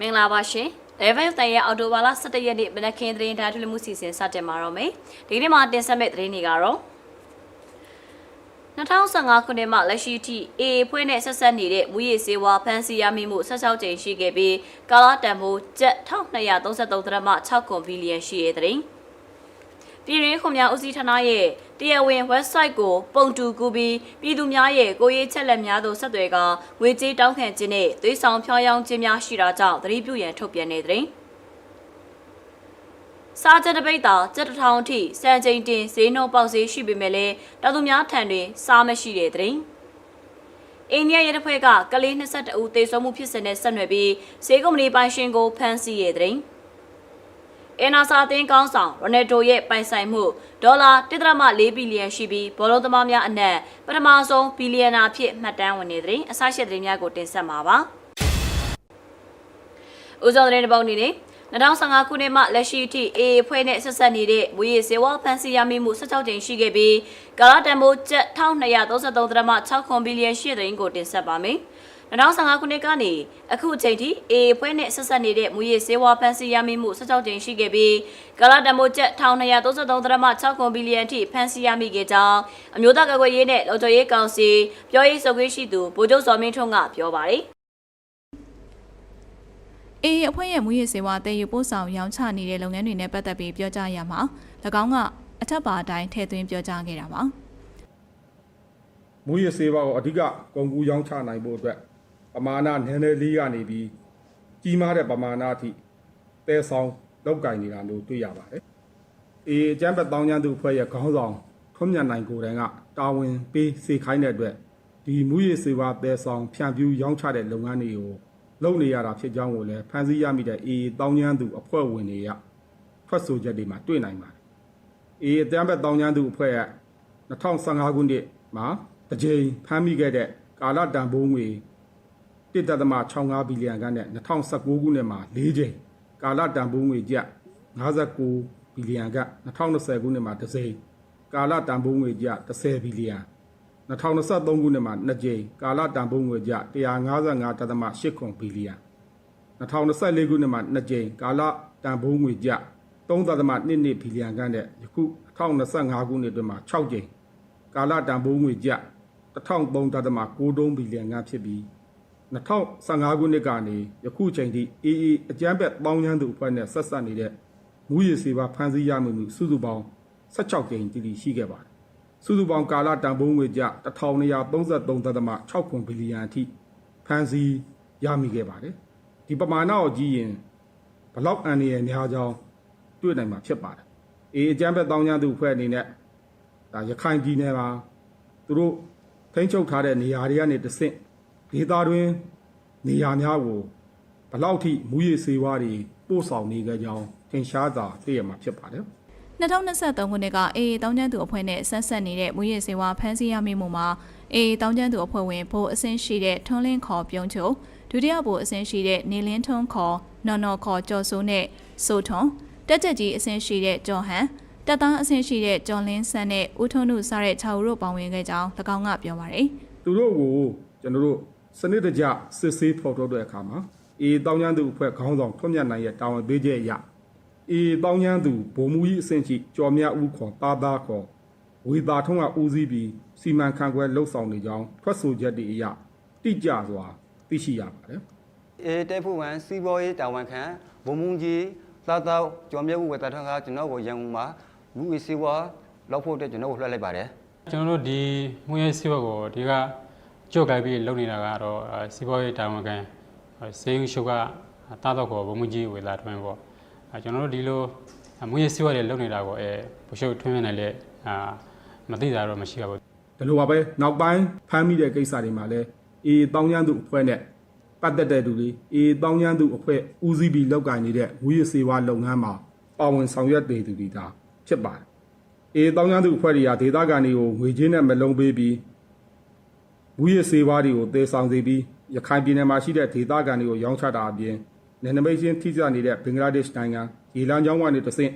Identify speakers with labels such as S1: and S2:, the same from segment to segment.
S1: မင်္ဂလာပါရှင်။ Level တန်ရဲ့အော်တိုဘာလ17ရက်နေ့မနက်ခင်းသတင်းဓာတ်ထုတ်လွှင့်မှုစီစဉ်စတင်မှာတော့မယ်။ဒီကနေ့မှာတင်ဆက်မယ့်သတင်းတွေကတော့2015ခုနှစ်မှလက်ရှိထိ AA ဖွဲ့နဲ့ဆက်ဆက်နေတဲ့မူရည်စေဝါဖန်စီရမိမှု16ကြိမ်ရှိခဲ့ပြီးကာလာတန်ဖိုးကျပ်1233ဒရမ6ကွန်ဘီလီယံရှိတဲ့သတင်း။ ပြည်ရင်းခွန်များဦးစီးဌာနရဲ့တရားဝင် website ကိုပုံတူကူပြီးပြည်သူများရဲ့ကိုယ်ရေးချက်လက်များသို့ဆက်သွယ်ကငွေကြေးတောင်းခံခြင်းနဲ့သွေးဆောင်ဖျောင်းယောင်းခြင်းများရှိတာကြောင့်သတိပြုရန်ထုတ်ပြန်နေတဲ့သတင်း။စားချက်တပိတ်တာစက်တစ်ထောင်အထိစံချိန်တင်ဈေးနှုန်းပေါက်ဈေးရှိပေမဲ့လည်းတောင်သူများထံတွင်စားမရှိတဲ့သတင်း။အိန္ဒိယရဲတပ်ဖွဲ့ကကလေး22ဦးသေဆုံးမှုဖြစ်စဉ်နဲ့ဆက်နွယ်ပြီးဈေးကုမ္ပဏီပိုင်ရှင်ကိုဖမ်းဆီးရတဲ့သတင်း။ အင်နာစာအသင်းကောင်းဆောင်ရိုနယ်ဒိုရဲ့ပိုင်ဆိုင်မှုဒေါ်လာ1.4ဘီလီယံရှိပြီးဘောလုံးသမားများအနက်ပထမဆုံးဘီလီယံနာဖြစ်မှတ်တမ်းဝင်နေတဲ့သတင်းအစရှိတဲ့သတင်းများကိုတင်ဆက်မှာပါ။ဦးစောသတင်းတစ်ပုဒ်အနေနဲ့2015ခုနှစ်မှလက်ရှိအထိ AA ဖွဲ့နဲ့ဆက်ဆက်နေတဲ့ဝေးရစေဝါဖန်စီရမိမှု16ကြိမ်ရှိခဲ့ပြီးကာလာတန်ဖိုးကျပ်1233ဒရမ6ခွန်ဘီလီယံရှိတဲ့သတင်းကိုတင်ဆက်ပါမယ်။ 2015ခုနှစ်ကနေအခုအချိန်ထိ AA ဖွဲ့နဲ့ဆက်ဆက်နေတဲ့မူရည်စေဝါဖန်စီရမိမှု16ကြိမ်ရှိခဲ့ပြီးကာလာတန်ဖိုးကျပ်1233ဒရမ6ခွန်ဘီလီယံအထိဖန်စီရမိခဲ့ကြောင်းအမျိုးသားကာကွယ်ရေးနဲ့လုံခြုံရေးကောင်စီပြောရေးဆိုခွင့်ရှိသူဗိုလ်ချုပ်စောမင်းထွန်းကပြောပါတယ်။
S2: အေးအဖွဲ့ရဲ့မူရည်စေဝါတည်ယူပို့ဆောင်ရောင်းချနေတဲ့လုပ်ငန်းတွေနဲ့ပတ်သက်ပြီးပြောကြားရမှာ၎င်းကအထက်ပါအတိုင်းထည့်သွင်းပြောကြားခဲ့တာပါ
S3: မူရစေပါကိုအဓိကကုန်ကူးရောင်းချနိုင်ဖို့အတွက် ပမာဏနည်းနည်းလေးကနေပြီးကြီးမားတဲ့ပမာဏအထိတဲဆောင်လောက်ကင်နေတာမျိုးတွေ့ရပါတယ်။အေအကျန်းဘက်တောင်းကျမ်းသူအဖွဲ့ရဲ့ခေါင်းဆောင်ထွန်းမြတ်နိုင်ကိုယ်တိုင်ကတာဝန်ပေးစေခိုင်းတဲ့အတွက်ဒီမူရစေပါတဲဆောင်ဖြန့်ဖြူးရောင်းချတဲ့လုပ်ငန်းတွေကိုလုပ်နေရတာဖြစ်ကြောင်းကိုလည်းဖန်ဆီးရမိတဲ့အေတောင်းကျမ်းသူအဖွဲ့ဝင်တွေကထွက်ဆိုချက်တွေမှာတွေ့နိုင်ပါတယ်။အေအကျန်းဘက်တောင်းကျမ်းသူအဖွဲ့ရဲ့2015ခုနှစ်မှာတစ်ကြိမ်ဖမ်းမိခဲ့တဲ့ကာလတန်ဖိုးငွေ 1.65ဘီလီယံကနဲ့2019ခုနှစ်မှာ၄ကြိမ်ကာလတန်ဖိုးငွေကျပ်59ဘီလီယံက2020ခုနှစ်မှာတစ်ကြိမ်ကာလတန်ဖိုးငွေကျပ်10ဘီလီယံ2023ခုနှစ်မှာ2ကြိမ်ကာလတန်ဖိုးငွေကျပ်155.8ခွန်ဘီလီယံ2024ခုနှစ်မှာ2ကြိမ်ကာလတန်ဖိုးငွေကျပ်3.22ဘီလီယံကနဲ့ယခု2025ခုနှစ်အတွင်းမှာ6ကြိမ်ကာလတန်ဖိုးငွေကျပ်1003.63ဘီလီယံကဖြစ်ပြီး 2015ခုနှစ်ကနေယခုချိန်ထိ AA အကြမ်းဖက်ပေါင်းချမ်းသူအဖွဲ့နဲ့ဆက်ဆက်နေတဲ့မူရည်စေပါဖန်ဆီးရမှုမှုစုစုပေါင်း16ကြိမ်တည်တည်ရှိခဲ့ပါတယ်။စုစုပေါင်းကာလတန်ဖိုးငွေကျပ်1233.6ဘီလီယံအထိဖန်ဆီးရမိခဲ့ပါတယ်။ဒီပမာဏကိုကြည့်ရင်ဘလောက်အန်ရည်များကြောင်းတွေ့နိုင်မှာဖြစ်ပါတယ်။ AA အကြမ်းဖက်ပေါင်းချမ်းသူအဖွဲ့အနေနဲ့ဒါရခိုင်ပြည်နယ်မှာသူတို့ထိန်းချုပ်ထားတဲ့နေရာတွေကနေတဆင့် ဒေသတွင်းနေရာများကိုဘလောက်ထိမူရည်စေဝါတွေပို့ဆောင်နေကြကြောင်းထင်ရှားစွာသိရမှာဖြစ်ပါတယ်
S2: 2023ခုနှစ်ကအေးတောင်းကျမ်းသူအဖွဲ့နဲ့ဆက်ဆက်နေတဲ့မူရည်စေဝါဖမ်းဆီးရမိမှုမှာအေးတောင်းကျမ်းသူအဖွဲ့ဝင်ဘိုးအဆင့်ရှိတဲ့ထွန်းလင်းခေါ်ပြုံးချုံဒုတိယဘိုးအဆင့်ရှိတဲ့နေလင်းထွန်းခေါ်နော်နော်ခေါ်ကျော်စိုးနဲ့စိုးထွန်းတက်ကြကြီးအဆင့်ရှိတဲ့ကျော်ဟန်တက်သားအဆင့်ရှိတဲ့ကျော်လင်းဆန်းနဲ့ဦးထွန်းတို့စားတဲ့6ဦးတို့ပါဝင်ခဲ့ကြောင်း၎င်းကပြောပါတယ်
S3: သူတို့ကိုကျွန်တော်တို့ စနစ်တကျစစ်ဆေးဖော်ထုတ်တဲ့အခါမှာအေတောင်းချမ်းသူအဖွဲ့ခေါင်းဆောင်ထွန်းမြတ်နိုင်ရဲ့တာဝန်ပေးချက်အရအေတောင်းချမ်းသူဗိုလ်မှူးကြီးအဆင့်ရှိကျော်မြတ်ဦးခေါ်တာသားခေါ်ဝေတာထုံးကဦးစီးပြီးစီမံခန့်ခွဲလှုပ်ဆောင်နေကြောင်းထွက်ဆိုချက်တွေအရတိကျစွာသိရှိရပါတယ်
S4: အေးတက်ဖို့ဝန်စီဘောရေးတာဝန်ခံဘုံမုံကြီးသာသာကျော်မြတ်ဦးဝေတာထောင်းကကျွန်တော်ကိုရန်ကုန်မှာလူဝေစီဝါလောက်ဖို့အတွက်ကျွန်တော်ကိုလွှတ်လိုက်ပါတယ်
S5: ကျွန်တော်တို့ဒီမွေးရေးစီးပွားကိုဒီက ကြော့ကြိုက်ပြီးလုပ်နေတာကတော့အဲစီးပွားရေးတာဝန်ခံစေယုရှုကတာတော့ကိုဘုံမကြီးဝေလာထွန်းပေါ့အဲကျွန်တော်တို့ဒီလိုမွေးရေးစီးပွားတွေလုပ်နေတာကိုအဲဘုရှုထွန်းရနေလေအာမသိတာတော့မရှိပါဘူး
S3: ဒီလိုပါပဲနောက်ပိုင်းဖမ်းမိတဲ့ကိစ္စတွေမှာလည်းအေတောင်းချမ်းသူအဖွဲ့နဲ့ပတ်သက်တဲ့သူတွေအေတောင်းချမ်းသူအဖွဲ့ဦးစီးပြီးလောက်ကင်နေတဲ့ဝီရစေဝါလုပ်ငန်းမှာပါဝင်ဆောင်ရွက်နေသူတွေဒါဖြစ်ပါတယ်အေတောင်းချမ်းသူအဖွဲ့တွေကဒေသခံတွေကိုငွေကြေးနဲ့မလုံးပေးပြီး ဝီရစေဝါတွေကိုတည်ဆောင်စေပြီးရခိုင်ပြည်နယ်မှာရှိတဲ့ဒေသခံတွေကိုရောင်းချတာအပြင်နယ်နိမိတ်ချင်းထိစပ်နေတဲ့ဘင်္ဂလားဒေ့ရှ်နိုင်ငံရေလမ်းကြောင်းကနေတဆင့်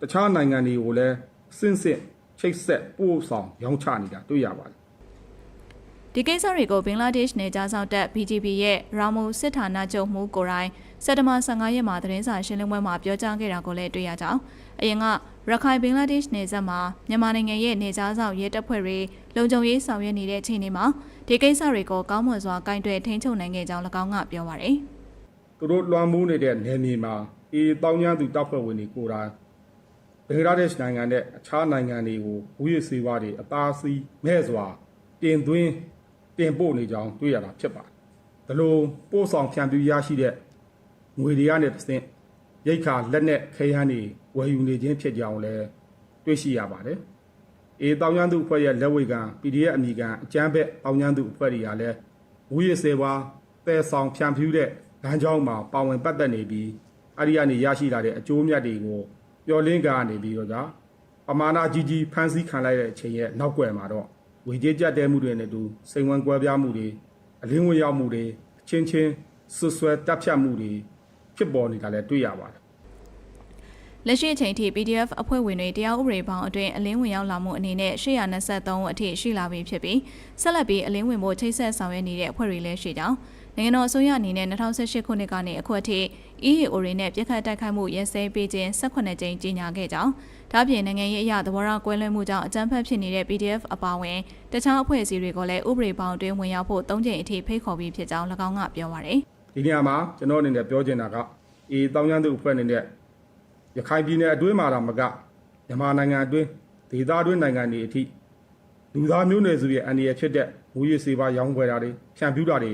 S3: တခြားနိုင်ငံတွေကိုလည်းစင့်စစ်ချိတ်ဆက်ပို့ဆောင်ရောင်းချနေတာတွေ့ရပါတယ်
S2: ဒီကိစ္စတွေကိုဘင်္ဂလားဒေ့ရှ်နယ်ကြားဆောင်တပ် BGP ရဲ့ရာမူစစ်ဌာနချုပ်မှူးကိုရိုင်းစက်တဘာ15ရက်မှာသတင်းစာရှင်းလင်းပွဲမှာပြောကြားခဲ့တာကိုလည်းတွေ့ရကြောင်းအရင်ကရခိုင်ဘင်္ဂလားဒေ့ရှ်နယ်စပ်မှာမြန်မာနိုင်ငံရဲ့နေကြားဆောင်ရဲတပ်ဖွဲ့တွေလုံခြုံရေးဆောင်ရွက်နေတဲ့အချိန်တွေမှာ ဒီကိစ္စတွေကိုကောင်းမွန်စွာကင်တွယ်ထိန်းချုပ်နိုင်ခဲ့ကြောင်း၎င်းကပြောပါရယ်
S3: သူတို့လွှမ်းမိုးနေတဲ့နယ်မြေမှာအေးတောင်းကျမ်းသူတပ်ဖွဲ့ဝင်တွေကိုယ်တိုင်ဘင်္ဂလားဒေ့ရှ်နိုင်ငံနဲ့အခြားနိုင်ငံတွေကိုဝိရစေဝါတွေအသားစီးမဲ့စွာတင်သွင်းတင်ပို့နေကြောင်းတွေ့ရတာဖြစ်ပါတယ်။ဒါလိုပို့ဆောင်ဖြန့်ဖြူးရရှိတဲ့ငွေတွေကနေတစ်ဆင့်ရိတ်ခါလက်နဲ့ခဲယမ်းတွေဝယ်ယူနေခြင်းဖြစ်ကြောင်းလည်းတွေ့ရှိရပါတယ်။ အေးတောင်းကျမ်းသူအဖွဲ့ရဲ့လက်ဝဲကံ PDF အမိကံအကျန်းဘက်တောင်းကျမ်းသူအဖွဲ့တွေကလည်းဝိရစေဝါတဲဆောင်ဖြန့်ဖြူးတဲ့လမ်းကြောင်းမှာပါဝင်ပတ်သက်နေပြီးအဲ့ဒီကနေရရှိလာတဲ့အကျိုးမြတ်တွေကိုပျော်လင့်ကနေပြီးတော့ကြာပမာဏကြီးကြီးဖန်ဆီးခံလိုက်တဲ့အချိန်ရဲ့နောက်ွယ်မှာတော့ဝေကြေးကြက်တဲမှုတွေနဲ့အတူစိန်ဝင်ကွဲပြားမှုတွေအလင်းဝင်ရောက်မှုတွေအချင်းချင်းဆွဆွဲတပ်ဖြတ်မှုတွေဖြစ်ပေါ်နေတာလည်းတွေ့ရပါတယ်
S2: လက်ရှိအချိန်ထိ PDF အဖွဲ့ဝင်တွေတရားဥပဒေပေါင်းအတွင်းအလင်းဝင်ရောက်လာမှုအနေနဲ့823ဦးအထိရှိလာပြီဖြစ်ပြီးဆက်လက်ပြီးအလင်းဝင်ဖို့ချိတ်ဆက်ဆောင်ရွက်နေတဲ့အဖွဲ့တွေလည်းရှိကြောင်းနိုင်ငံတော်အစိုးရအနေနဲ့2018ခုနှစ်ကနေအခုအထိ EAO တွေနဲ့ပြစ်ခတ်တိုက်ခိုက်မှုရဲစဲပေးခြင်း18ကြိမ်ကြီးညာခဲ့ကြောင်းဒါ့အပြင်နိုင်ငံရေးအရာသဘောထားကွဲလွဲမှုကြောင့်အကြမ်းဖက်ဖြစ်နေတဲ့ PDF အပါအဝင်တခြားအဖွဲ့အစည်းတွေကိုလည်းဥပဒေပေါင်းအတွင်းဝင်ရောက်ဖို့၃ကြိမ်အထိဖိတ်ခေါ်ပြီးဖြစ်ကြောင်း၎င်းကပြောပါရယ်
S3: ဒီနေရာမှာကျွန်တော်အနေနဲ့ပြောချင်တာကအေးတောင်းကျမ်းသူအဖွဲ့အနေနဲ့ ရခိုင်ပြည်နယ်အတွင်းမှာတော့မကမြန်မာနိုင်ငံအတွင်းဒေသအတွင်းနိုင်ငံတွေအထိလူသားမျိုးနွယ်စုရဲ့အန္တရာယ်ဖြစ်တဲ့မူရစေပါရောင်းခွဲတာတွေဖြန့်ဖြူးတာတွေ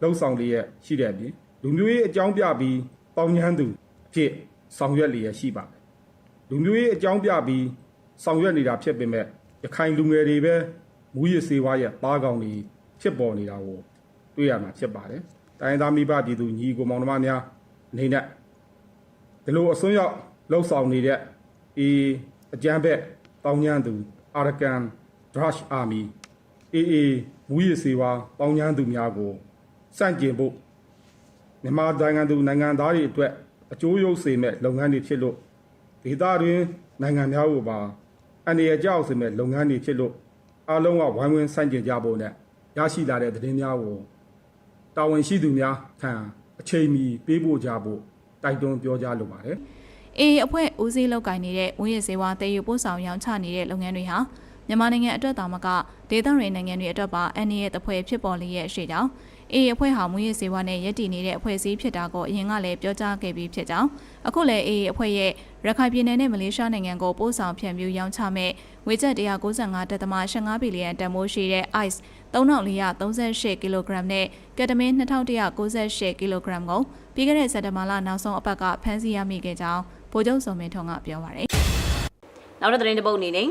S3: လှုပ်ဆောင်လျက်ရှိတဲ့အပြင်လူမျိုးရေးအကြောင်းပြပြီးတောင်းကျမ်းသူအဖြစ်ဆောင်ရွက်လျက်ရှိပါတယ်လူမျိုးရေးအကြောင်းပြပြီးဆောင်ရွက်နေတာဖြစ်ပေမဲ့ရခိုင်လူငယ်တွေပဲမူရစေဝါရဲ့ပါးကောင်တွေဖြစ်ပေါ်နေတာကိုတွေ့ရမှာဖြစ်ပါတယ်။တိုင်းရင်းသားမိဘပြည်သူညီကိုမောင်နှမများအနေနဲ့ဒီလိုအစွန်းရောက် လှုပ်ဆောင်နေတဲ့အေးအကြမ်းဖက်တောင်းညမ်းသူအာရကန်ဒရရှ်အာမီအေးအေးမူရစေဝါတောင်းညမ်းသူများကိုစန့်ကျင်ဖို့မြန်မာနိုင်ငံသူနိုင်ငံသားတွေအတွက်အကျိုးရုပ်စေမဲ့လုပ်ငန်းတွေဖြစ်လို့ဒေသတွင်းနိုင်ငံများကိုပါအနေရကြောက်စေမဲ့လုပ်ငန်းတွေဖြစ်လို့အားလုံးကဝိုင်းဝန်းစန့်ကျင်ကြဖို့နဲ့ရရှိလာတဲ့သတင်းများကိုတာဝန်ရှိသူများထံအချိန်မီပေးဖို့ကြဖို့တိုက်တွန်းပြောကြားလိုပါတယ်
S2: အေးအဖွဲ့ဦးစီးလောက်ကင်နေတဲ့ဝင်းရစေဝါတည်ယူပို့ဆောင်ရောင်းချနေတဲ့လုပ်ငန်းတွေဟာမြန်မာနိုင်ငံအတွက်တောင်မကဒေသရင်းနိုင်ငံတွေအတွက်ပါအန်ဒီရဲ့တပွဲဖြစ်ပေါ်လျက်ရှိကြောင်းအေးအဖွဲ့ဟာမွေးရစေဝါနဲ့ရည်တည်နေတဲ့အဖွဲ့အစည်းဖြစ်တာကိုအရင်ကလည်းပြောကြားခဲ့ပြီးဖြစ်ကြောင်းအခုလည်းအေးအဖွဲ့ရဲ့ရခိုင်ပြည်နယ်နဲ့မလေးရှားနိုင်ငံကိုပို့ဆောင်ဖြန့်ဖြူးရောင်းချမဲ့ဝေကျက်195.85ဘီလီယံတန်ဖိုးရှိတဲ့ ICE 3438ကီလိုဂရမ်နဲ့ကက်တမင်း2198ကီလိုဂရမ်ကိုပြီးခဲ့တဲ့စက်တဘာလနောက်ဆုံးအပတ်ကဖမ်းဆီးရမိခဲ့ကြောင်း ဗိုလ်ချုပ်စုံမင်းထွန်းကပြောပါရယ်
S1: နောက်တဲ့သတင်းတစ်ပုဒ်အနေနဲ့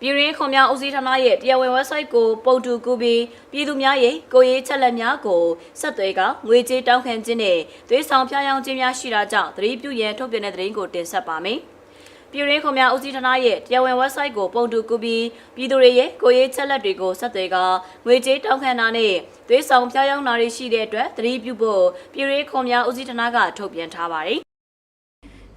S1: ပြည်ရင်းခွန်များဦးစီးဌာနရဲ့တရားဝင် website ကိုပုတ်တူကူပြီးပြည်သူများရဲ့ကိုယ်ရေးချက်လက်များကိုဆက်သွယ်ကငွေကြေးတောင်းခံခြင်းနဲ့သွေးဆောင်ဖျားယောင်းခြင်းများရှိတာကြောင့်သတိပြုရန်ထုတ်ပြန်တဲ့သတင်းကိုတင်ဆက်ပါမယ်။ပြည်ရင်းခွန်များဦးစီးဌာနရဲ့တရားဝင် website ကိုပုတ်တူကူပြီးပြည်သူတွေရဲ့ကိုယ်ရေးချက်လက်တွေကိုဆက်သွယ်ကငွေကြေးတောင်းခံတာနဲ့သွေးဆောင်ဖျားယောင်းတာတွေရှိတဲ့အတွက်သတိပြုဖို့ပြည်ရင်းခွန်များဦးစီးဌာနကထုတ်ပြန်ထားပါတယ်။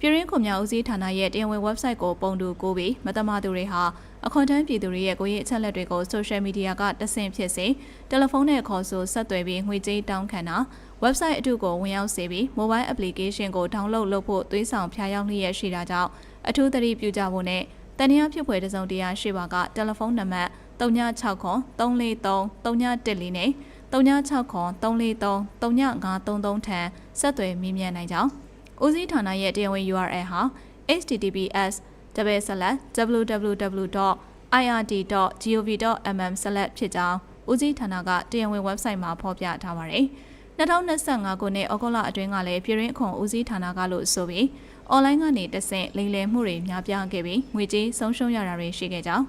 S2: ပြည်ရင်းခွန်များဦးစီးဌာနရဲ့တရားဝင် website ကိုပုံတူကိုပြီးမတမသူတွေဟာအခွန်ထမ်းပြည်သူတွေရဲ့ကိုယ်ရေးအချက်လက်တွေကို social media ကတဆင့်ဖြစ်စေတယ်လီဖုန်းနဲ့ခေါ်ဆိုဆက်သွယ်ပြီးငွေကြေးတောင်းခံတာ website အတုကိုဝင်ရောက်စေပြီး mobile application ကို download လုပ်ဖို့သွေးဆောင်ဖျားယောင်းလျက်ရှိတာကြောင့်အထူးသတိပြုကြဖို့နဲ့တန်ရာဖြစ်ဖွယ်တစုံတရာရှိပါကတယ်လီဖုန်းနံပါတ်396ခွန်343 314နဲ့396ခွန်343 3533ထံဆက်သွယ်မြင်းမြန်းနိုင်ကြောင်း ဦးစီးဌာနရဲ့တရားဝင် URL ဟာ https://www.irt.gov.mm/ ဖြစ်ကြောင်းဦးစီးဌာနကတရားဝင် website မှာဖော်ပြထားပါတယ်။2025ခုနှစ်ဩဂုတ်လအတွင်းကလည်းပြည်ရင်းအခွန်ဦးစီးဌာနကလို့ဆိုပြီး online ကနေတဆင့်လိမ်လည်မှုတွေများပြားခဲ့ပြီးငွေကြေးဆုံးရှုံးရတာတွေရှိခဲ့ကြောင်း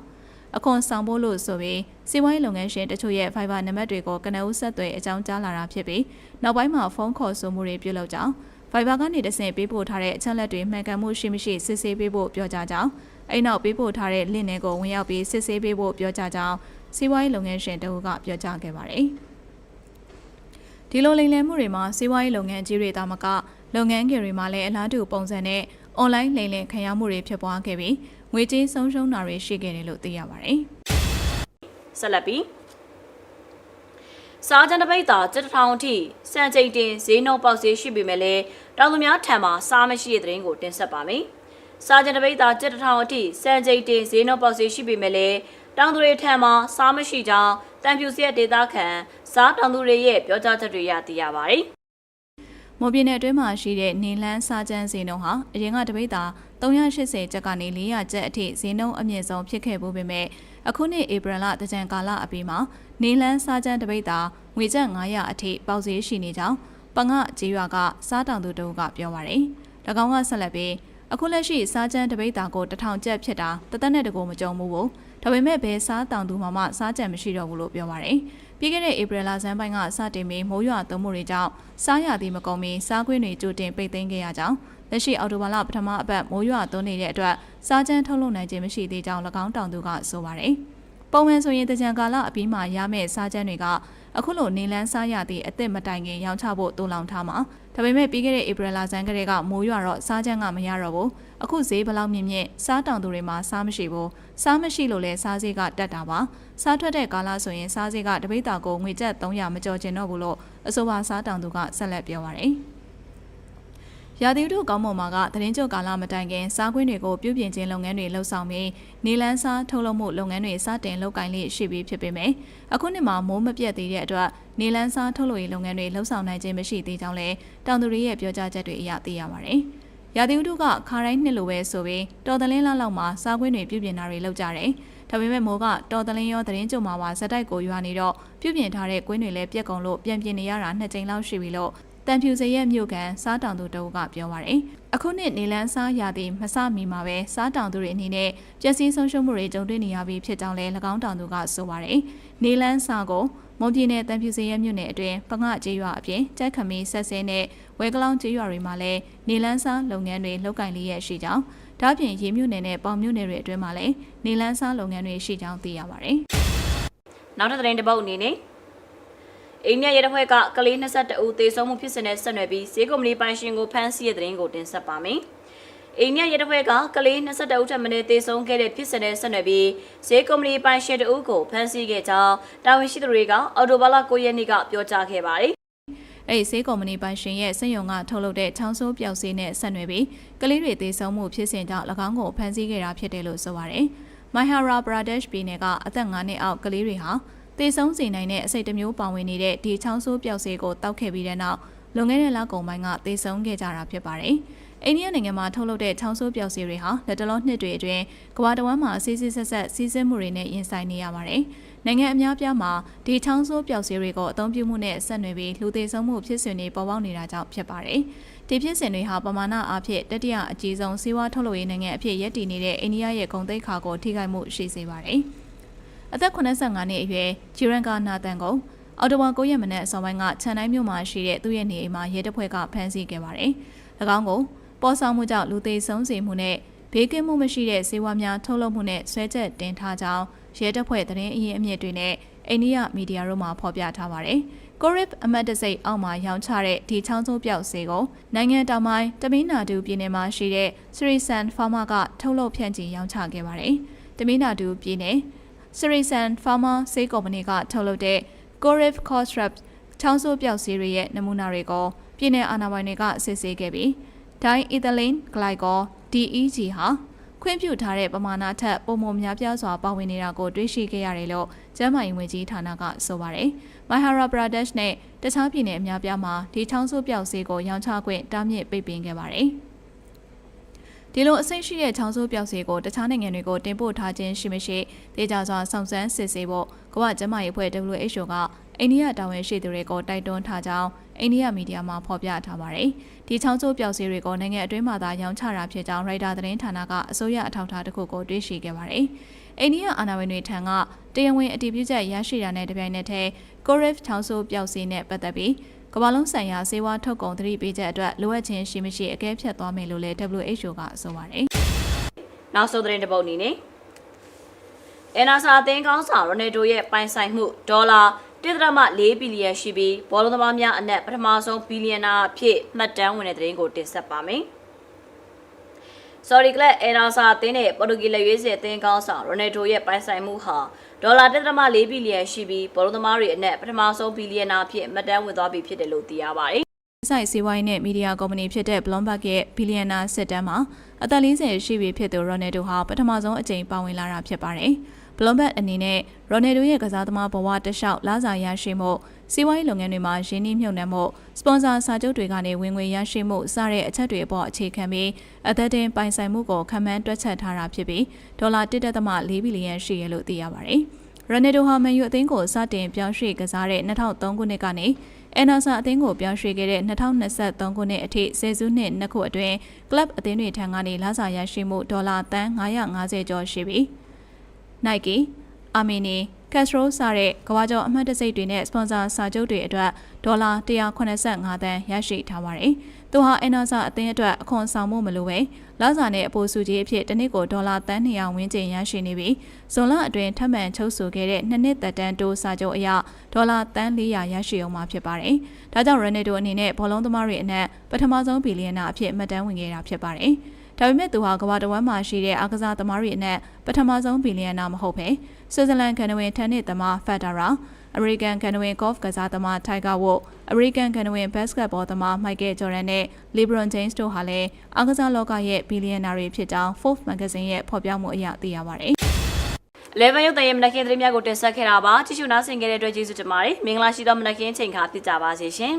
S2: အခွန်ဆောင်ဖို့လို့ဆိုပြီးစီးပွားရေးလုပ်ငန်းရှင်တချို့ရဲ့ Viber နံပါတ်တွေကိုကနဦးဆက်သွယ်အကြောင်းကြားလာတာဖြစ်ပြီးနောက်ပိုင်းမှာဖုန်းခေါ်ဆိုမှုတွေပြုလုပ်ကြောင်း Viber ကနေတဆင့်ပေးပို့ထားတဲ့အချက်လက်တွေမှန်ကန်မှုရှိမရှိစစ်ဆေးပေးဖို့ပြောကြားကြောင်းအဲ့နောက်ပေးပို့ထားတဲ့ link တွေကိုဝင်ရောက်ပြီးစစ်ဆေးပေးဖို့ပြောကြားကြောင်းစီးပွားရေးလုပ်ငန်းရှင်တအုပ်ကပြောကြားခဲ့ပါတယ်။ဒီလိုလိမ်လည်မှုတွေမှာစီးပွားရေးလုပ်ငန်းကြီးတွေတာမကလုပ်ငန်းငယ်တွေမှာလည်းအလားတူပုံစံနဲ့ online လိမ်လည်ခံရမှုတွေဖြစ်ပွားခဲ့ပြီးငွေကြေးဆုံးရှုံးတာတွေရှိခဲ့တယ်လို့သိရပါတယ်။
S1: ဆက်လက်ပြီး စားကြံတပိတ်တာစစ်တထောင်အထိစံချိန်တင်ဈေးနှုန်းပေါက်ဈေးရှိပေမဲ့လည်းတောင်သူများထံမှာစားမရှိတဲ့သတင်းကိုတင်ဆက်ပါမယ်။စားကြံတပိတ်တာစစ်တထောင်အထိစံချိန်တင်ဈေးနှုန်းပေါက်ဈေးရှိပေမဲ့လည်းတောင်သူတွေထံမှာစားမရှိကြောင်းတန်ဖြူစရက်ဒေတာခန်စားတောင်သူတွေရဲ့ပြောကြားချက်တွေရသိရပါတယ်။
S2: မော်ပြည်နယ်အတွင်းမှာရှိတဲ့နေလန်းစားကျန်းဈေးနှုန်းဟာအရင်ကတပိတ်တာ380ကျပ်ကနေ400ကျပ်အထိဈေးနှုန်းအမြင့်ဆုံးဖြစ်ခဲ့ဖို့ပေမဲ့အခုနှစ်ဧပြီလတကြံကာလအပြီးမှာနေလန်းစားကျန်းတပိတ်တာငွေကျပ်900အထိပေါက်ဈေးရှိနေကြောင်းပငကြေးရွာကစားတောင်သူတို့ကပြောပါရယ်။၎င်းကဆက်လက်ပြီးအခုလက်ရှိစားကျန်းတပိတ်တာကို1000ကျပ်ဖြစ်တာတသက်နဲ့တကူမကြုံဘူးဘူး။ဒါပေမဲ့ဘယ်စားတောင်သူမှမစားကြံမရှိတော့ဘူးလို့ပြောပါရယ်။ ပြီးခဲ့တဲ့ဧပြီလဆန်းပိုင်းကစတင်ပြီးမိုးရွာသွန်းမှုတွေကြောင့်စားရသည်မကုန်မီစားခွင့်တွေကြိုတင်ပိတ်သိမ်းခဲ့ရကြောင်းလက်ရှိအော်တိုဘာလပထမအပတ်မိုးရွာသွန်းနေတဲ့အတွက်စားကြမ်းထုတ်လုပ်နိုင်ခြင်းမရှိသေးကြောင်း၎င်းတောင်သူကဆိုပါတယ်။ ပုံမှန်ဆိုရင်တကြံကာလအပြီးမှရမယ့်စားကြမ်းတွေကအခုလိုနေလန်းစားရသည့်အသက်မတိုင်ခင်ရောင်းချဖို့တိုးလောင်ထားမှာဒါပေမဲ့ပြီးခဲ့တဲ့ဧပြီလဆန်းကလေးကမိုးရွာတော့စားကြမ်းကမရတော့ဘူးအခုဈေးဘလောက်မြင့်မြင့်စားတောင်သူတွေမှာစားမရှိဘူးစားမရှိလို့လဲစားဈေးကတက်တာပါစားထွက်တဲ့ကာလဆိုရင်စားဈေးကတပိတ်တာကိုငွေကျပ်300မကျော်ကျင်တော့ဘူးလို့အဆိုပါစားတောင်သူကဆက်လက်ပြောပါတယ် ရာသီဥတုကောင်းမွန်မှာကသတင်းကြုတ်ကာလမတိုင်ခင်စားခွင့်တွေကိုပြုပြင်ခြင်းလုပ်ငန်းတွေလှုပ်ဆောင်ပြီးနေလန်းစားထုတ်လုပ်မှုလုပ်ငန်းတွေစတင်လုပ်ကိုင်လေးရှိပြီးဖြစ်ပေမယ့်အခုနှစ်မှာမိုးမပြတ်သေးတဲ့အတွက်နေလန်းစားထုတ်လုပ်ရေးလုပ်ငန်းတွေလှုပ်ဆောင်နိုင်ခြင်းမရှိသေးကြောင်းလည်းတောင်သူတွေရဲ့ပြောကြားချက်တွေအရသိရပါတယ်။ရာသီဥတုကခါတိုင်းနှစ်လိုပဲဆိုပြီးတော်တလင်းလလောက်မှာစားခွင့်တွေပြုပြင်တာတွေလုပ်ကြတယ်။ဒါပေမဲ့မိုးကတော်တလင်းရောသတင်းကြုံမှာပါဇက်တိုက်ကိုရွာနေတော့ပြုပြင်ထားတဲ့ကွင်းတွေလည်းပြက်ကုန်လို့ပြန်ပြင်နေရတာနှစ်ကြိမ်လောက်ရှိပြီလို့ တန်ဖြူစရဲ့မြို့ကန်စားတောင်သူတအုပ်ကပြောပါရယ်အခုနှစ်နေလန်းစားရသည်မစမီမှာပဲစားတောင်သူတွေအနေနဲ့ပျက်စီးဆုံးရှုံးမှုတွေကြုံတွေ့နေရပြီးဖြစ်ကြောင်းလည်း၎င်းတောင်သူကဆိုပါရယ်နေလန်းစားကိုမွန်ပြည်နယ်တန်ဖြူစရဲ့မြို့နယ်အတွင်းပငှကျေးရွာအပြင်ကြက်ခမီဆက်စင်းနဲ့ဝဲကလောင်ကျေးရွာတွေမှာလည်းနေလန်းစားလုပ်ငန်းတွေလုပ်ကင်လေးရရှိကြောင်းဒါ့အပြင်ရေမြို့နယ်နဲ့ပေါင်မြို့နယ်တွေအတွင်းမှာလည်းနေလန်းစားလုပ်ငန်းတွေရှိကြောင်းသိရပါရယ်
S1: နောက်ထပ်သတင်းတစ်ပုဒ်အနေနဲ့ အိန္ဒိယရဲတပ်ဖွဲ့ကကလေး22ဦးသေဆုံးမှုဖြစ်စဉ်နဲ့ဆက်နွယ်ပြီးဈေးကုမ္ပဏီပိုင်ရှင်ကိုဖမ်းဆီးတဲ့သတင်းကိုတင်ဆက်ပါမယ်။အိန္ဒိယရဲတပ်ဖွဲ့ကကလေး22ဦးထပ်မံသေဆုံးခဲ့တဲ့ဖြစ်စဉ်နဲ့ဆက်နွယ်ပြီးဈေးကုမ္ပဏီပိုင်ရှင်တဦးကိုဖမ်းဆီးခဲ့ကြောင်းတာဝန်ရှိသူတွေကအော်တိုဘာလ9ရက်နေ့ကပြောကြားခဲ့ပါတယ်။
S2: အဲ့ဒီဆေးကုမ္ပဏီပိုင်ရှင်ရဲ့စက်ရုံကထုတ်လုပ်တဲ့ချောင်းဆိုးပျောက်ဆေးနဲ့ဆက်နွယ်ပြီးကလေးတွေသေဆုံးမှုဖြစ်စဉ်ကြောင့်၎င်းကိုဖမ်းဆီးခဲ့တာဖြစ်တယ်လို့ဆိုပါတယ်။ Mahara Pradesh ပြည်နယ်ကအသက်9နှစ်အောက်ကလေးတွေဟာ သေဆုံးစေနိုင်တဲ့အစိတ်တစ်မျိုးပါဝင်နေတဲ့ဒီချောင်းဆိုးပျောက်ဆေးကိုတောက်ခဲ့ပြီးတဲ့နောက်လွန်ခဲ့တဲ့လကုန်ပိုင်းကသေဆုံးခဲ့ကြတာဖြစ်ပါတယ်။အိန္ဒိယနိုင်ငံမှာထုတ်လုပ်တဲ့ချောင်းဆိုးပျောက်ဆေးတွေဟာလက်တလုံးနှစ်တွေအတွင်းကမ္ဘာတစ်ဝန်းမှာစီးစီးဆက်ဆက်စီးဆင်းမှုတွေနဲ့ရင်ဆိုင်နေရပါတယ်။နိုင်ငံအများပြားမှာဒီချောင်းဆိုးပျောက်ဆေးတွေကိုအသုံးပြုမှုနဲ့ဆက်နွယ်ပြီးလူသေဆုံးမှုဖြစ်စဉ်တွေပေါ်ပေါက်နေတာကြောင့်ဖြစ်ပါတယ်။ဒီဖြစ်စဉ်တွေဟာပမာဏအဖြစ်တတိယအကြီးဆုံးစီးပွားထုတ်လုပ်ရေးနိုင်ငံအဖြစ်ရည်တည်နေတဲ့အိန္ဒိယရဲ့ဂုဏ်သိက္ခာကိုထိခိုက်မှုရှိစေပါတယ်။ အသက်85နှစ်အရွယ်ဂျီရန်ကာနာတန်ကိုအော်တိုဝါ9ရက်မနေ့အစောပိုင်းကခြံတိုင်းမြို့မှာရှိတဲ့သူ့ရဲ့နေအိမ်မှာရဲတပ်ဖွဲ့ကဖမ်းဆီးခဲ့ပါတယ်။၎င်းကိုပေါ်ဆောင်မှုကြောင့်လူသေဆုံးစေမှုနဲ့ဘေးကင်းမှုမရှိတဲ့စေဝါများထုတ်လုပ်မှုနဲ့ဆွဲချက်တင်ထားကြောင်းရဲတပ်ဖွဲ့သတင်းအရင်းအမြစ်တွေနဲ့အိန္ဒိယမီဒီယာတို့မှဖော်ပြထားပါတယ်။ကိုရစ်အမတ်တစိတ်အောက်မှာရောင်းချတဲ့ဒီချောင်းစိုးပြောက်စေကိုနိုင်ငံတောင်ပိုင်းတမင်းနာဒူပြည်နယ်မှာရှိတဲ့စရီဆန်ဖာမာကထုတ်လုပ်ဖြန့်ချီရောင်းချခဲ့ပါတယ်။တမင်းနာဒူပြည်နယ် စရီဆန်ဖာမာဆေးကုမ္ပဏီကထုတ်လုပ်တဲ့ Corif Costrap ချောင်းစိုးပြောက်ဆေးတွေရဲ့နမူနာတွေကိုပြည်내အာဏာပိုင်တွေကစစ်ဆေးခဲ့ပြီး Diethylene Glycol DEG ဟာခွင့်ပြုထားတဲ့ပမာဏထက်ပုံမှန်များပြားစွာပါဝင်နေတာကိုတွေ့ရှိခဲ့ရတယ်လို့ကျန်းမာရေးဝန်ကြီးဌာနကဆိုပါတယ်။ Mahara Pradesh နဲ့တခြားပြည်နယ်အများပြားမှာဒီချောင်းစိုးပြောက်ဆေးကိုရောင်းချခွင့်တားမြစ်ပိတ်ပင်ခဲ့ပါတယ်။ ဒီလိုအစိမ့်ရှိတဲ့ချောင်းဆိုးပြောက်စီကိုတခြားနိုင်ငံတွေကိုတင်ပို့ထားခြင်းရှိမရှိတေချာစွာစောင့်စမ်းစစ်ဆေးဖို့ကမ္ဘာ့ကျန်းမာရေးအဖွဲ့ WHO ကအိန္ဒိယတာဝန်ရှိသူတွေကိုတိုက်တွန်းထားကြောင်းအိန္ဒိယမီဒီယာမှာဖော်ပြထားပါတယ်။ဒီချောင်းဆိုးပြောက်စီတွေကိုနိုင်ငံအတွင်းမှာသာရောင်းချတာဖြစ်ကြောင်းရိုက်တာသတင်းဌာနကအစိုးရအထောက်အထားတစ်ခုကိုတွေ့ရှိခဲ့ပါတယ်။အိန္ဒိယအာဏာပိုင်တွေထံကတရားဝင်အတည်ပြုချက်ရရှိတာနဲ့တပြိုင်နက်တည်း Corif ချောင်းဆိုးပြောက်စီနဲ့ပတ်သက်ပြီး ကမ္ဘာလုံးဆိုင်ရာစေဝါထုတ်ကုန်သတိပေးချက်အတွက်လိုအပ်ခြင်းရှိမရှိအကဲဖြတ်သွားမယ်လို့လည်း WHO ကဆိုပါတယ်။
S1: နောက်ဆုံးသတင်းတစ်ပုဒ်အနေနဲ့အန်နာစာအသင်းကောင်းဆောင်ရိုနယ်ဒိုရဲ့ပိုင်ဆိုင်မှုဒေါ်လာ1.4ဘီလီယံရှိပြီးဘောလုံးသမားများအနက်ပထမဆုံးဘီလီယံနာအဖြစ်မှတ်တမ်းဝင်တဲ့သတင်းကိုတင်ဆက်ပါမယ်။ Sorry ကလပ်အဲနာဆာအသင်းနဲ့ပေါ်တူဂီလက်ရွေးစင်အသင်းကောင်းဆောင်ရိုနယ်ဒိုရဲ့ပိုင်ဆိုင်မှုဟာဒေါ်လာ1.4ဘီလီယံရှိပြီးဘောလုံးသမားတွေအနက်ပထမဆုံးဘီလီယံနာအဖြစ်မှတ်တမ်းဝင်သွားပြီဖြစ်တယ်လို့သိရပါတယ်။
S2: ဆိုင်စီဝိုင်းနဲ့မီဒီယာကုမ္ပဏီဖြစ်တဲ့ Bloomberg ရဲ့ဘီလီယံနာစစ်တမ်းမှာအသက်40ရှိပြီဖြစ်သူရိုနယ်ဒိုဟာပထမဆုံးအကြိမ်ပါဝင်လာတာဖြစ်ပါတယ်။ Bloomberg အနေနဲ့ရိုနယ်ဒိုရဲ့ကစားသမားဘဝတစ်လျှောက်လာစာရရှိမှုစီးပွားရေးလုပ်ငန်းတွေမှာရင်းနှီးမြှုပ်နှံမှုစပွန်ဆာစာချုပ်တွေကနေဝင်ငွေရရှိမှုစတဲ့အချက်တွေအပေါ်အခြေခံပြီးအသက်တင်ပိုင်ဆိုင်မှုကိုခံမှန်းတွက်ချက်ထားတာဖြစ်ပြီးဒေါ်လာ1.4ဘီလီယံရှိရလို့သိရပါတယ်။ရန်နီဒိုဟာမန်ယူအသင်းကိုစတင်ပြောင်းရွှေ့ကစားတဲ့2003ခုနှစ်ကနေအန်နာဆာအသင်းကိုပြောင်းရွှေ့ခဲ့တဲ့2023ခုနှစ်အထိဆယ်စုနှစ်နှစ်ခုအတွင်းကလပ်အသင်းတွေထံကနေလစာရရှိမှုဒေါ်လာတန်950ကျော်ရှိပြီး Nike, Armani, Castro စတဲ့ကမ္ဘာကျော်အမှတ်တံဆိပ်တွေနဲ့စပွန်ဆာစာချုပ်တွေအတွက်ဒေါ်လာ185တန်းရရှိထားပါတယ်။သူဟာအန်နာဆာအသင်းအတွက်အခွန်ဆောင်မှုမလိုပဲလစာနဲ့အပိုစုကြီးအဖြစ်တစ်နှစ်ကိုဒေါ်လာတန်း200ဝန်းကျင်ရရှိနေပြီးဇွန်လအတွင်းထပ်မံချုပ်ဆိုခဲ့တဲ့နှစ်နှစ်သက်တမ်းတိုးစာချုပ်အရဒေါ်လာတန်း400ရရှိအောင်မှာဖြစ်ပါတယ်။ဒါကြောင့်ရန်နီဒိုအနေနဲ့ဘောလုံးသမားတွေအနက်ပထမဆုံးဘီလီယံနာအဖြစ်မှတ်တမ်းဝင်ခဲ့တာဖြစ်ပါတယ်။ ဒါပေမဲ့သူဟာကမ္ဘာတစ်ဝန်းမှာရှိတဲ့အားကစားသမားတွေအနက်ပထမဆုံးဘီလီယံနာမဟုတ်ပဲဆွစ်ဇာလန်ကန်နဝင်တန်နစ်သမားဖက်ဒရာအမေရိကန်ကန်နဝင်ကော့ဖ်ကစားသမားထိုင်ဂါဝုတ်အမေရိကန်ကန်နဝင်ဘတ်စကတ်ဘောသမားမိုက်ကယ်ဂျော်ဒန်နဲ့လီဘရွန်ဂျိမ်းစ်တို့ဟာလည်းအားကစားလောကရဲ့ဘီလီယံနာတွေဖြစ်ကြောင်း Forbes Magazine ရဲ့ဖော်ပြမှုအရသိရပါတယ်
S1: 11ရုပ်သံရဲ့မနက်ခင်းသတင်းများကိုတင်ဆက်ခဲ့တာပါကြည့်ရှုနားဆင်ခဲ့တဲ့အတွက်ကျေးဇူးတင်ပါတယ်မင်္ဂလာရှိသောမနက်ခင်းချိန်ခါဖြစ်ကြပါစေရှင်